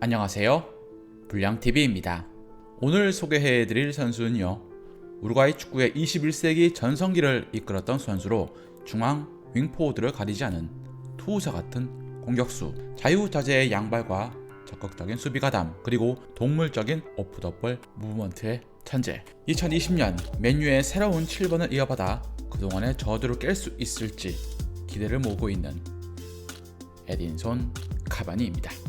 안녕하세요. 불량TV입니다. 오늘 소개해드릴 선수는요. 우루과이 축구의 21세기 전성기를 이끌었던 선수로 중앙 윙포워드를 가리지 않은 투우사 같은 공격수, 자유자재의 양발과 적극적인 수비 가담, 그리고 동물적인 오프더볼 무브먼트의 천재. 2020년 맨유의 새로운 7번을 이어받아 그동안의 저주를 깰 수 있을지 기대를 모으고 있는 에딘손 카바니입니다.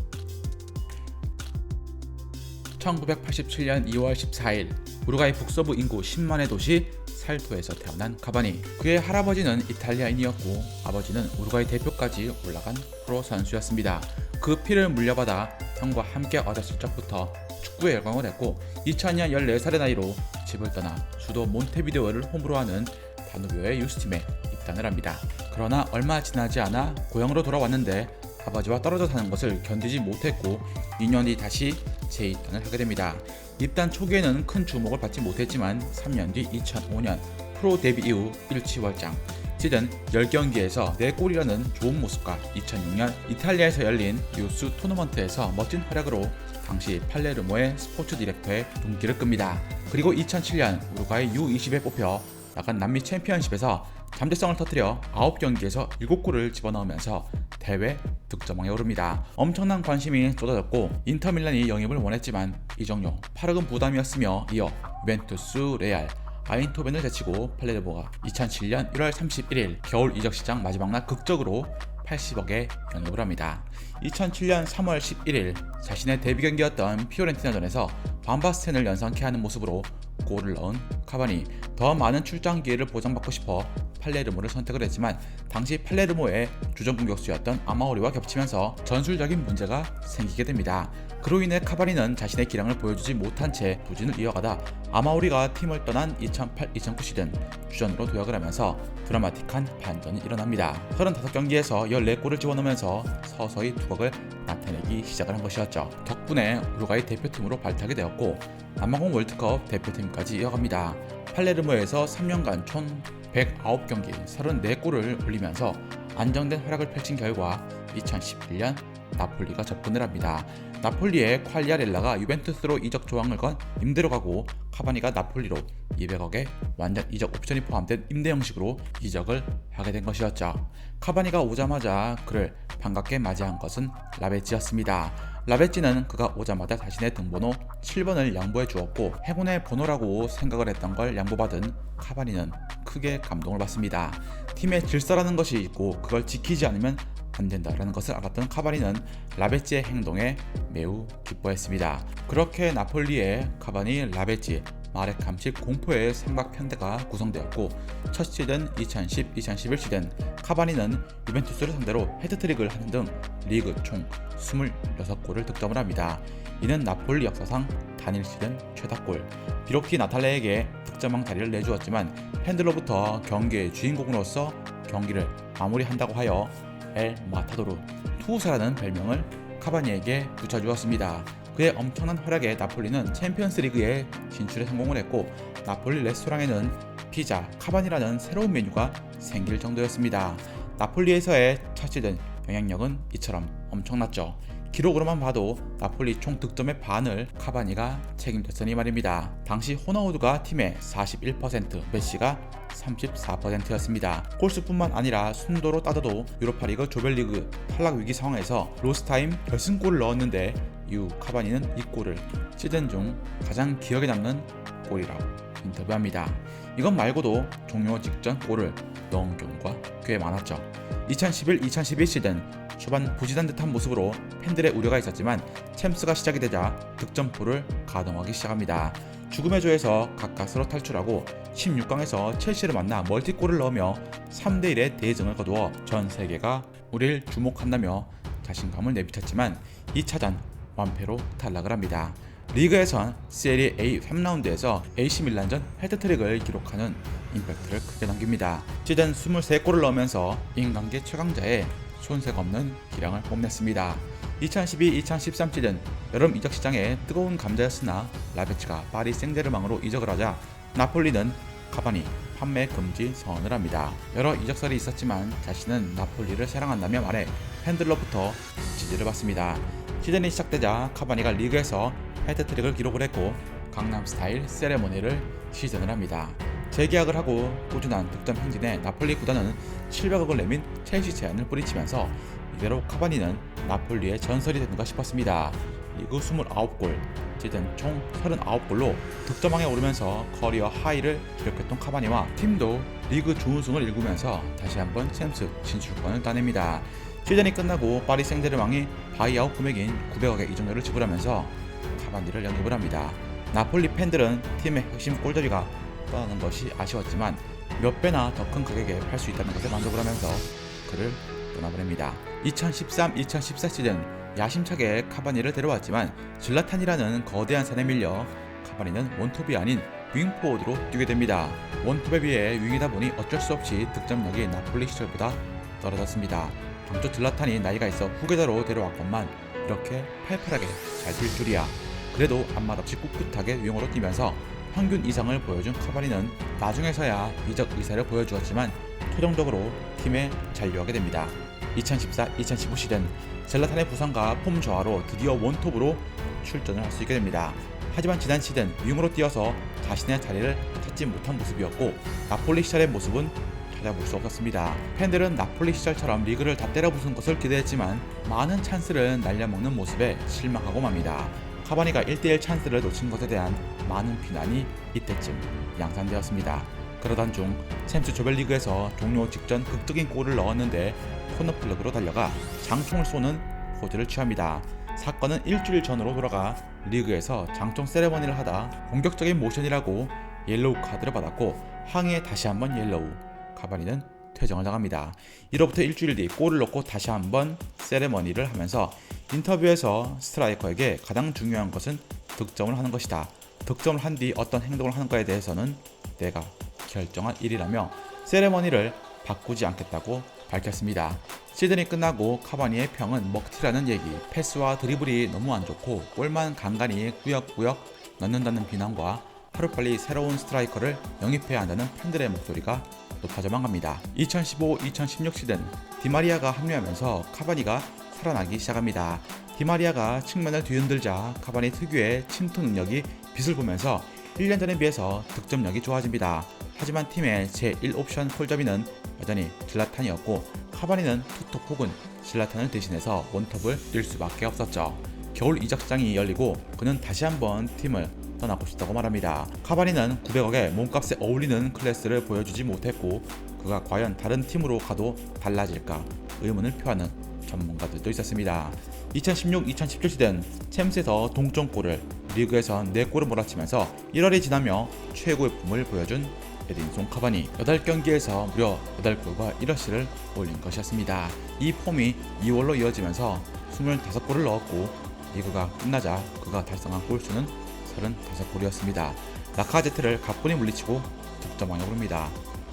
1987년 2월 14일 우루과이 북서부 인구 10만의 도시 살토에서 태어난 카바니. 그의 할아버지는 이탈리아인이었고 아버지는 우루과이 대표까지 올라간 프로 선수였습니다. 그 피를 물려받아 형과 함께 어렸을 적부터 축구에 열광을 했고 2000년 14살의 나이로 집을 떠나 수도 몬테비데오를 홈으로 하는 다누비오의 유스팀에 입단을 합니다. 그러나 얼마 지나지 않아 고향으로 돌아왔는데 아버지와 떨어져 사는 것을 견디지 못했고 2년 뒤 다시 재입단을 하게 됩니다. 입단 초기에는 큰 주목을 받지 못했지만 3년 뒤 2005년 프로 데뷔 이후 일치월장 시즌 10경기에서 4골이라는 좋은 모습과 2006년 이탈리아에서 열린 유스 토너먼트에서 멋진 활약으로 당시 팔레르모의 스포츠 디렉터의 눈길을 끕니다. 그리고 2007년 우루과이 U20에 뽑혀 나간 남미 챔피언십에서 잠재성을 터뜨려 9경기에서 7골을 집어넣으면서 대회 득점왕에 오릅니다. 엄청난 관심이 쏟아졌고 인터밀란이 영입을 원했지만 이적료 8억은 부담이었으며 이어 유벤투스, 레알, 아인토벤을 제치고 팔레르모가 2007년 1월 31일 겨울 이적 시장 마지막 날 극적으로 80억에 영입을 합니다. 2007년 3월 11일 자신의 데뷔 경기였던 피오렌티나전에서 반바스텐을 연상케 하는 모습으로 골을 넣은 카바니 더 많은 출장 기회를 보장받고 싶어 팔레르모를 선택을 했지만 당시 팔레르모의 주전 공격수였던 아마오리와 겹치면서 전술적인 문제가 생기게 됩니다. 그로 인해 카바니는 자신의 기량을 보여주지 못한 채 부진을 이어가다 아마오리가 팀을 떠난 2008-2009 시즌 주전으로 도약을 하면서 드라마틱한 반전이 일어납니다. 35경기에서 14골을 집어넣으면서 서서히 두각을 나타내기 시작을 한 것이었죠. 덕분에 우루과이 대표팀으로 발탁이 되었고 남아공 월드컵 대표팀까지 이어갑니다. 팔레르모에서 3년간 총 109경기 34골을 올리면서 안정된 활약을 펼친 결과 2011년 나폴리가 접근을 합니다. 나폴리의 퀄리아렐라가 유벤투스로 이적 조항을 건 임대로 가고 카바니가 나폴리로 200억의 완전 이적 옵션이 포함된 임대 형식으로 이적을 하게 된 것이었죠. 카바니가 오자마자 그를 반갑게 맞이한 것은 라베지였습니다. 라베지는 그가 오자마자 자신의 등번호 7번을 양보해 주었고 행운의 번호라고 생각을 했던 걸 양보받은 카바니는 크게 감동을 받습니다. 팀의 질서라는 것이 있고 그걸 지키지 않으면 안 된다라는 것을 알았던 카바니는 라베지의 행동에 매우 기뻐했습니다. 그렇게 나폴리의 카바니, 라베지, 마렉 감식 공포의 삼각 편대가 구성되었고 첫 시즌 2010-2011 시즌 카바니는 유벤투스를 상대로 헤드트릭을 하는 등 리그 총 26골을 득점을 합니다. 이는 나폴리 역사상 단일 시즌 최다골. 비록 티 나탈레에게 득점왕 자리를 내주었지만 팬들로부터 경기의 주인공으로서 경기를 마무리한다고 하여 엘 마타도르 투우사라는 별명을 카바니에게 붙여주었습니다. 그의 엄청난 활약에 나폴리는 챔피언스 리그에 진출에 성공을 했고 나폴리 레스토랑에는 피자 카바니라는 새로운 메뉴가 생길 정도였습니다. 나폴리에서의 첫 시즌 영향력은 이처럼 엄청났죠. 기록으로만 봐도 나폴리 총 득점의 반을 카바니가 책임졌으니 말입니다. 당시 호나우드가 팀의 41%, 메시가 34%였습니다. 골수뿐만 아니라 순도로 따져도 유로파리그 조별리그 탈락 위기 상황에서 로스타임 결승골을 넣었는데 이후 카바니는 이 골을 시즌 중 가장 기억에 남는 골이라고 인터뷰합니다. 이것 말고도 종료 직전 골을 넣은 경우가 꽤 많았죠. 2011-2012 시즌 초반 부진한 듯한 모습으로 팬들의 우려가 있었지만 챔스가 시작이 되자 득점포를 가동하기 시작합니다. 죽음의 조에서 가까스로 탈출하고 16강에서 첼시를 만나 멀티골을 넣으며 3대1의 대승을 거두어 전 세계가 우리를 주목한다며 자신감을 내비쳤지만 2차전 완패로 탈락을 합니다. 리그에선 세리 A 3라운드에서 AC 밀란전 헤드트릭을 기록하는 임팩트를 크게 남깁니다. 시즌 23골을 넣으면서 인간계 최강자의 손색 없는 기량을 뽐냈습니다. 2012-2013 시즌 여름 이적 시장에 뜨거운 감자였으나 라베치가 파리 생제르맹으로 이적을 하자 나폴리는 카바니 판매 금지 선언을 합니다. 여러 이적설이 있었지만 자신은 나폴리를 사랑한다며 말해 팬들로부터 지지를 받습니다. 시즌이 시작되자 카바니가 리그에서 헤드트릭을 기록을 했고 강남 스타일 세레모니를 시전을 합니다. 재계약을 하고 꾸준한 득점 행진에 나폴리 구단은 700억을 내민 첼시 제안을 뿌리치면서 이대로 카바니는 나폴리의 전설이 되는가 싶었습니다. 리그 29골, 시즌 총 39골로 득점왕에 오르면서 커리어 하이를 기록했던 카바니와 팀도 리그 준우승을 일구면서 다시 한번 챔스 진출권을 따냅니다. 시즌이 끝나고 파리 생제르맹이 바이아웃 금액인 900억의 이적료를 지불하면서 카바니를 영입을 합니다. 나폴리 팬들은 팀의 핵심 골잡이가 떠나는 것이 아쉬웠지만 몇 배나 더 큰 가격에 팔 수 있다는 것에 만족을 하면서 그를 떠나보냅니다. 2013-2014 시즌 야심차게 카바니를 데려왔지만 질라탄이라는 거대한 산에 밀려 카바니는 원톱이 아닌 윙포워드로 뛰게 됩니다. 원톱에 비해 윙이다 보니 어쩔 수 없이 득점력이 나폴리 시절보다 떨어졌습니다. 당초 질라탄이 나이가 있어 후계자로 데려왔건만 이렇게 팔팔하게 잘 뛸 줄이야. 그래도 앞맛 없이 꿋꿋하게 윙어로 뛰면서 평균 이상을 보여준 카바니는 나중에서야 이적 의사를 보여주었지만 최종적으로 팀에 잔류하게 됩니다. 2014-2015 시즌 젤라탄의 부상과 폼 저하로 드디어 원톱으로 출전을 할 수 있게 됩니다. 하지만 지난 시즌 윙으로 뛰어서 자신의 자리를 찾지 못한 모습이었고 나폴리 시절의 모습은 찾아볼 수 없었습니다. 팬들은 나폴리 시절처럼 리그를 다 때려 부순 것을 기대했지만 많은 찬스를 날려먹는 모습에 실망하고 맙니다. 카바니가 1대1 찬스를 놓친 것에 대한 많은 비난이 이때쯤 양산되었습니다. 그러던 중 챔스 조별리그에서 종료 직전 극적인 골을 넣었는데 코너플러그로 달려가 장총을 쏘는 포즈를 취합니다. 사건은 일주일 전으로 돌아가 리그에서 장총 세레머니를 하다 공격적인 모션이라고 옐로우 카드를 받았고 항의에 다시 한번 옐로우 카바니는 퇴정을 당합니다. 이로부터 일주일 뒤 골을 넣고 다시 한번 세레머니를 하면서 인터뷰에서 스트라이커에게 가장 중요한 것은 득점을 하는 것이다. 득점을 한 뒤 어떤 행동을 하는가에 대해서는 내가 결정한 일이라며 세레머니를 바꾸지 않겠다고 밝혔습니다. 시즌이 끝나고 카바니의 평은 먹튀라는 얘기, 패스와 드리블이 너무 안 좋고 골만 간간히 꾸역꾸역 넣는다는 비난과 하루빨리 새로운 스트라이커를 영입해야 한다는 팬들의 목소리가 높아져만 갑니다. 2015-2016 시즌 디마리아가 합류하면서 카바니가 살아나기 시작합니다. 디마리아가 측면을 뒤흔들자 카바니 특유의 침투 능력이 빛을 보면서 1년 전에 비해서 득점력이 좋아집니다. 하지만 팀의 제1옵션 콜잡이는 여전히 질라탄이었고 카바니는 투톱 혹은 질라탄을 대신해서 원톱을 뛸 수밖에 없었죠. 겨울 이적장이 열리고 그는 다시 한번 팀을 떠나고 싶다고 말합니다. 카바니는 900억의 몸값에 어울리는 클래스를 보여주지 못했고 그가 과연 다른 팀으로 가도 달라질까 의문을 표하는 전문가들도 있었습니다. 2016-2017 시즌 챔스에서 동점골을 리그에서 4골을 몰아치면서 1월이 지나며 최고의 폼을 보여준 에딘송 카바니 8경기에서 무려 8골과 1어시를 올린 것이었습니다. 이 폼이 2월로 이어지면서 25골을 넣었고 리그가 끝나자 그가 달성한 골수는 35골이었습니다. 라카제트를 가뿐히 물리치고 득점왕에 오릅니다.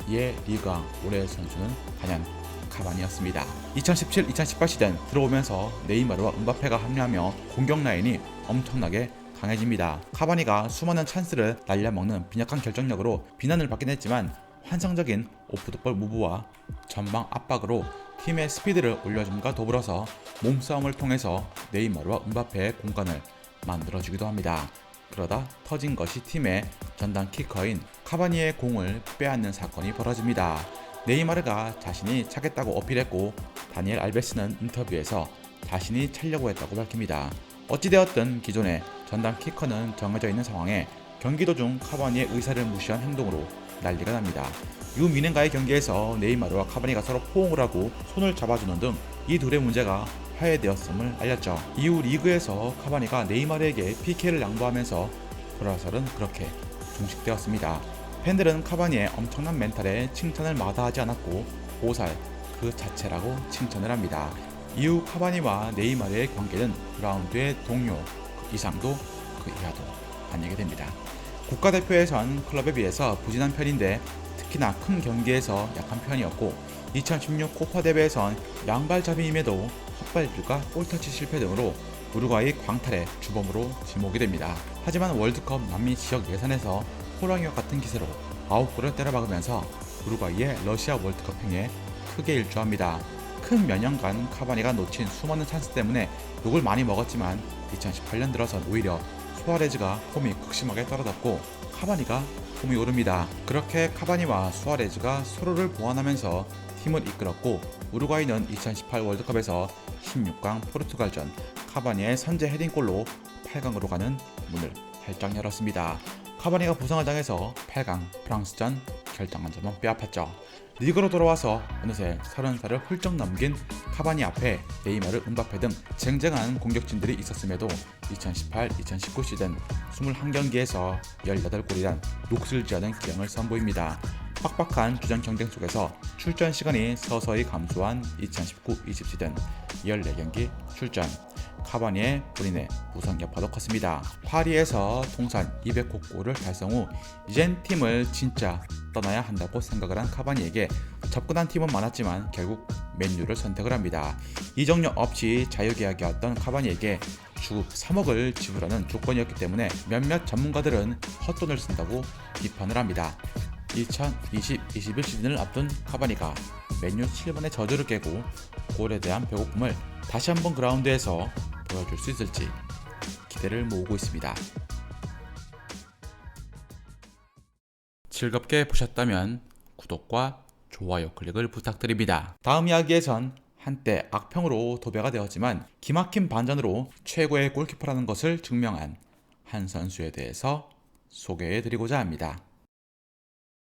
이에 리그왕 올해의 선수는 단연 카바니였습니다. 2017-2018 시즌 들어오면서 네이마르와 은바페가 합류하며 공격 라인이 엄청나게 강해집니다. 카바니가 수많은 찬스를 날려먹는 빈약한 결정력으로 비난을 받긴 했지만 환상적인 오프드볼 무브와 전방 압박으로 팀의 스피드를 올려줌과 더불어서 몸싸움을 통해서 네이마르와 은바페의 공간을 만들어주기도 합니다. 그러다 터진 것이 팀의 전담 키커인 카바니의 공을 빼앗는 사건이 벌어집니다. 네이마르가 자신이 차겠다고 어필했고 다니엘 알베스는 인터뷰에서 자신이 차려고 했다고 밝힙니다. 어찌되었든 기존의 전담 키커는 정해져 있는 상황에 경기 도중 카바니의 의사를 무시한 행동으로 난리가 납니다. 유 미넨과의 경기에서 네이마르와 카바니가 서로 포옹을 하고 손을 잡아주는 등 이 둘의 문제가 화해되었음을 알렸죠. 이후 리그에서 카바니가 네이마르에게 PK를 양보하면서 브라설은 그렇게 종식되었습니다. 팬들은 카바니의 엄청난 멘탈에 칭찬을 마다하지 않았고 보살 그 자체라고 칭찬을 합니다. 이후 카바니와 네이마르의 관계는 그라운드의 동료 그 이상도 그 이하도 아니게 됩니다. 국가대표에선 클럽에 비해서 부진한 편인데 특히나 큰 경기에서 약한 편이었고 2016 코파 대회에선 양발잡이임에도 헛발질과 볼터치 실패 등으로 우루과이 광탈의 주범으로 지목이 됩니다. 하지만 월드컵 남미 지역 예선에서 호랑이와 같은 기세로 9골을 때려박으면서 우루과이의 러시아 월드컵 행에 크게 일조합니다. 큰 몇 년간 카바니가 놓친 수많은 찬스 때문에 욕을 많이 먹었지만 2018년 들어선 오히려 수아레즈가 폼이 극심하게 떨어졌고 카바니가 폼이 오릅니다. 그렇게 카바니와 수아레즈가 서로를 보완하면서 팀을 이끌었고 우루과이는 2018 월드컵에서 16강 포르투갈전 카바니의 선제 헤딩골로 8강으로 가는 문을 활짝 열었습니다. 카바니가 부상을 당해서 8강 프랑스전 결정한 점은 뼈아팠죠. 리그로 돌아와서 어느새 30살을 훌쩍 넘긴 카바니 앞에 네이마르, 은바페 등 쟁쟁한 공격진들이 있었음에도 2018-2019 시즌 21경기에서 18골이란 녹슬지 않은 기량을 선보입니다. 빡빡한 주전 경쟁 속에서 출전 시간이 서서히 감소한 2019-20 시즌 14경기 출전 카바니의 본인의 부상 여파도 컸습니다. 파리에서 통산 200호 골을 달성 후 이젠 팀을 진짜 떠나야 한다고 생각을 한 카바니에게 접근한 팀은 많았지만 결국 맨유를 선택을 합니다. 이적료 없이 자유계약이었던 카바니에게 주급 3억을 지불하는 조건이었기 때문에 몇몇 전문가들은 헛돈을 쓴다고 비판을 합니다. 2020-21 시즌을 앞둔 카바니가 맨유 7번의 저주를 깨고 골에 대한 배고픔을 다시 한번 그라운드에서 보여줄 수 있을지 기대를 모으고 있습니다. 즐겁게 보셨다면 구독과 좋아요 클릭을 부탁드립니다. 다음 이야기에선 한때 악평으로 도배가 되었지만 기막힌 반전으로 최고의 골키퍼라는 것을 증명한 한 선수에 대해서 소개해 드리고자 합니다.